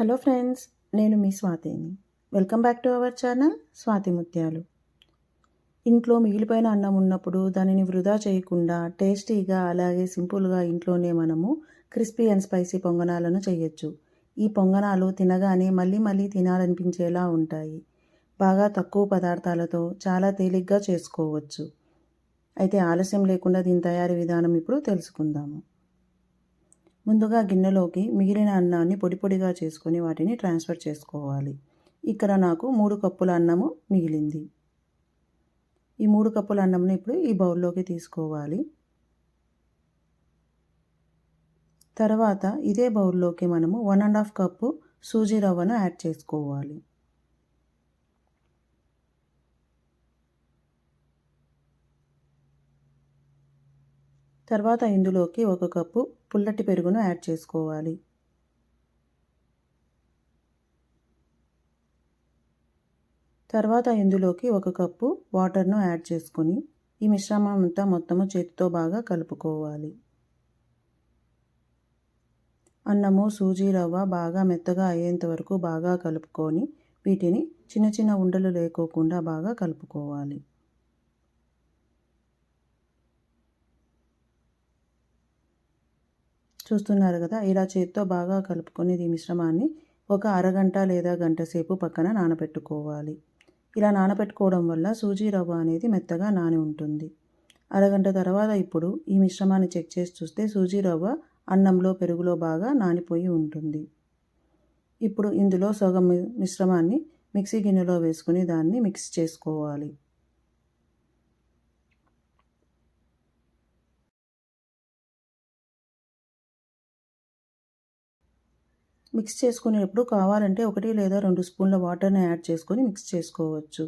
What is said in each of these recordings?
Hello friends నేను మీ స్వాతిని. Welcome back to our channel Swathi Muthyalu. ఇంట్లో మిగిలిపోయిన అన్నం ఉన్నప్పుడు దానిని వృధా చేయకుండా టేస్టీగా అలాగే సింపుల్గా ఇంట్లోనే మనము క్రిస్పీ అండ్ స్పైసీ పొంగనాలను చేయొచ్చు. ఈ పొంగనాలు తినగానే మళ్ళీ మళ్ళీ తినాలనిపించేలా ఉంటాయి. బాగా తక్కువ పదార్థాలతో చాలా తేలిగ్గా చేసుకోవచ్చు. అయితే ఆలస్యం లేకుండా దీని తయారీ విధానం ఇప్పుడు తెలుసుకుందాము. ముందుగా గిన్నెలోకి మిగిలిన అన్నాన్ని పొడి పొడిగా చేసుకొని వాటిని ట్రాన్స్ఫర్ చేసుకోవాలి. ఇక్కడ నాకు మూడు కప్పుల అన్నము మిగిలింది. ఈ మూడు కప్పుల అన్నంని ఇప్పుడు ఈ బౌల్లోకి తీసుకోవాలి. తర్వాత ఇదే బౌల్లోకి మనము one and half cup sooji రవ్వను యాడ్ చేసుకోవాలి. తర్వాత ఇందులోకి ఒక కప్పు పుల్లటి పెరుగును యాడ్ చేసుకోవాలి. తర్వాత ఇందులోకి ఒక కప్పు వాటర్ను యాడ్ చేసుకొని ఈ మిశ్రమం అంతా మొత్తము చేతితో బాగా కలుపుకోవాలి. అన్నము సూజీ రవ్వ బాగా మెత్తగా అయ్యేంత వరకు బాగా కలుపుకొని వీటిని చిన్న చిన్న ఉండలు లేకోకుండా బాగా కలుపుకోవాలి. చూస్తున్నారు కదా ఇలా చేత్తో బాగా కలుపుకొని ఈ మిశ్రమాన్ని ఒక అరగంట లేదా గంట సేపు పక్కన నానబెట్టుకోవాలి ఇలా నానబెట్టుకోవడం వల్ల సూజీ రవ్వ అనేది మెత్తగా నాని ఉంటుంది. అరగంట తర్వాత ఇప్పుడు ఈ మిశ్రమాన్ని చెక్ చేసి చూస్తే సూజీ రవ్వ అన్నంలో పెరుగులో బాగా నానిపోయి ఉంటుంది. ఇప్పుడు ఇందులో సగం మిశ్రమాన్ని మిక్సీ గిన్నెలో వేసుకుని దాన్ని మిక్స్ చేసుకోవాలి. మిక్స్ చేసుకునేటప్పుడు కావాలంటే ఒకటి లేదా రెండు స్పూన్ల వాటర్ని యాడ్ చేసుకొని మిక్స్ చేసుకోవచ్చు.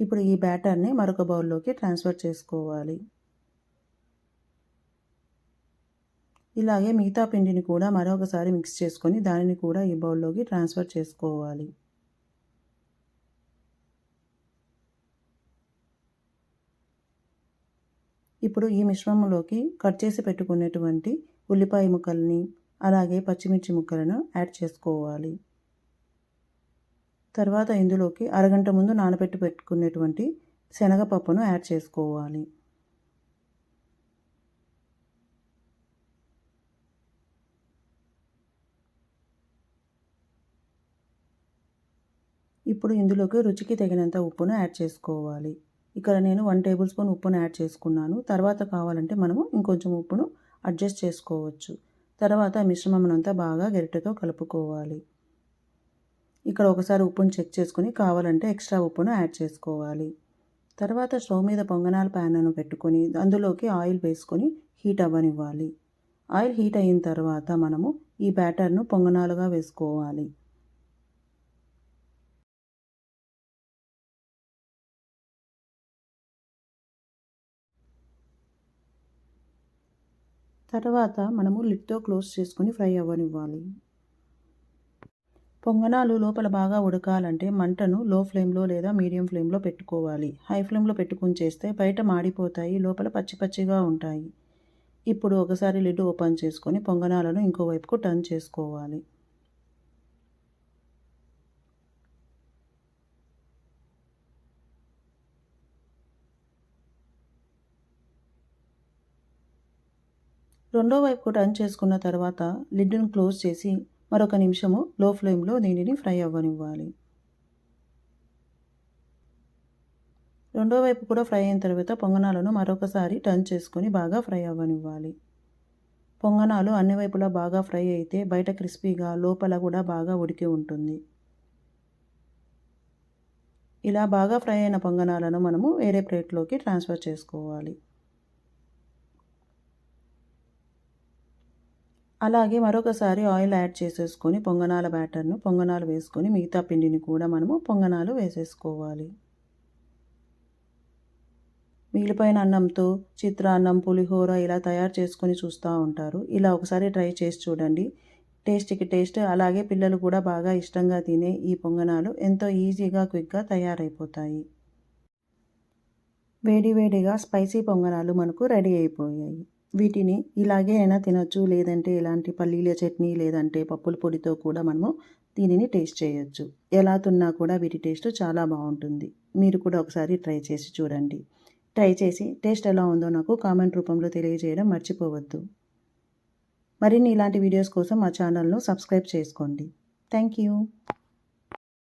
ఇప్పుడు ఈ బ్యాటర్ని మరొక బౌల్లోకి ట్రాన్స్ఫర్ చేసుకోవాలి. ఇలాగే మిగతా పిండిని కూడా మరొకసారి మిక్స్ చేసుకొని దానిని కూడా ఈ బౌల్లోకి ట్రాన్స్ఫర్ చేసుకోవాలి. ఇప్పుడు ఈ మిశ్రమంలోకి కట్ చేసి పెట్టుకునేటువంటి ఉల్లిపాయ ముక్కల్ని అలాగే పచ్చిమిర్చి ముక్కలను యాడ్ చేసుకోవాలి. తర్వాత ఇందులోకి అరగంట ముందు నానబెట్టి పెట్టుకునేటువంటి శనగపప్పును యాడ్ చేసుకోవాలి. ఇప్పుడు ఇందులోకి రుచికి తగినంత ఉప్పును యాడ్ చేసుకోవాలి. ఇక్కడ నేను వన్ టేబుల్ స్పూన్ ఉప్పును యాడ్ చేసుకున్నాను. తర్వాత కావాలంటే మనము ఇంకొంచెం ఉప్పును అడ్జస్ట్ చేసుకోవచ్చు. తర్వాత మిశ్రమమునంతా బాగా గరిటెతో కలుపుకోవాలి. ఇక్కడ ఒకసారి ఉప్పును చెక్ చేసుకుని కావాలంటే ఎక్స్ట్రా ఉప్పును యాడ్ చేసుకోవాలి. తర్వాత స్టవ్ మీద పొంగనాల ప్యాన్ను పెట్టుకొని అందులోకి ఆయిల్ వేసుకొని హీట్ అవ్వనివ్వాలి. ఆయిల్ హీట్ అయిన తర్వాత మనము ఈ బ్యాటర్ను పొంగనాలుగా వేసుకోవాలి. తర్వాత మనము లిడ్తో క్లోజ్ చేసుకుని ఫ్రై అవ్వనివ్వాలి. పొంగనాలు లోపల బాగా ఉడకాలంటే మంటను లో ఫ్లేమ్లో లేదా మీడియం ఫ్లేమ్లో పెట్టుకోవాలి. హై ఫ్లేమ్లో పెట్టుకుని చేస్తే బయట మాడిపోతాయి లోపల పచ్చి పచ్చిగా ఉంటాయి. ఇప్పుడు ఒకసారి లిడ్ ఓపెన్ చేసుకొని పొంగనాలను ఇంకోవైపుకు టర్న్ చేసుకోవాలి. రెండో వైపు టర్న్ చేసుకున్న తర్వాత లిడ్ను క్లోజ్ చేసి మరొక నిమిషము లో ఫ్లేమ్లో దీనిని ఫ్రై అవ్వనివ్వాలి. రెండో వైపు కూడా ఫ్రై అయిన తర్వాత పొంగనాలను మరొకసారి టర్న్ చేసుకొని బాగా ఫ్రై అవ్వనివ్వాలి. పొంగనాలు అన్ని వైపులా బాగా ఫ్రై అయితే బయట క్రిస్పీగా లోపల కూడా బాగా ఉడికి ఉంటుంది. ఇలా బాగా ఫ్రై అయిన పొంగనాలను మనము వేరే ప్లేట్లోకి ట్రాన్స్ఫర్ చేసుకోవాలి. అలాగే మరొకసారి ఆయిల్ యాడ్ చేసేసుకొని పొంగనాల బ్యాటర్ను పొంగనాలు వేసుకొని మిగతా పిండిని కూడా మనము పొంగనాలు వేసేసుకోవాలి. మిగిలిపోయిన అన్నంతో చిత్రాన్నం పులిహోర ఇలా తయారు చేసుకొని చూస్తూ ఉంటారు. ఇలా ఒకసారి ట్రై చేసి చూడండి. టేస్ట్కి టేస్ట్ అలాగే పిల్లలు కూడా బాగా ఇష్టంగా తినే ఈ పొంగనాలు ఎంతో ఈజీగా క్విక్గా తయారైపోతాయి. వేడి వేడిగా స్పైసీ పొంగనాలు మనకు రెడీ అయిపోయాయి. వీటిని ఇలాగే అయినా తినొచ్చు లేదంటే ఇలాంటి పల్లీల చట్నీ లేదంటే పప్పుల పొడితో కూడా మనము దీనిని టేస్ట్ చేయొచ్చు. ఎలా తిన్నా కూడా వీటి టేస్ట్ చాలా బాగుంటుంది. మీరు కూడా ఒకసారి ట్రై చేసి చూడండి. ట్రై చేసి టేస్ట్ ఎలా ఉందో నాకు కామెంట్ రూపంలో తెలియజేయడం మర్చిపోవద్దు. మరిన్ని ఇలాంటి వీడియోస్ కోసం మా ఛానల్ను సబ్స్క్రైబ్ చేసుకోండి. Thank you.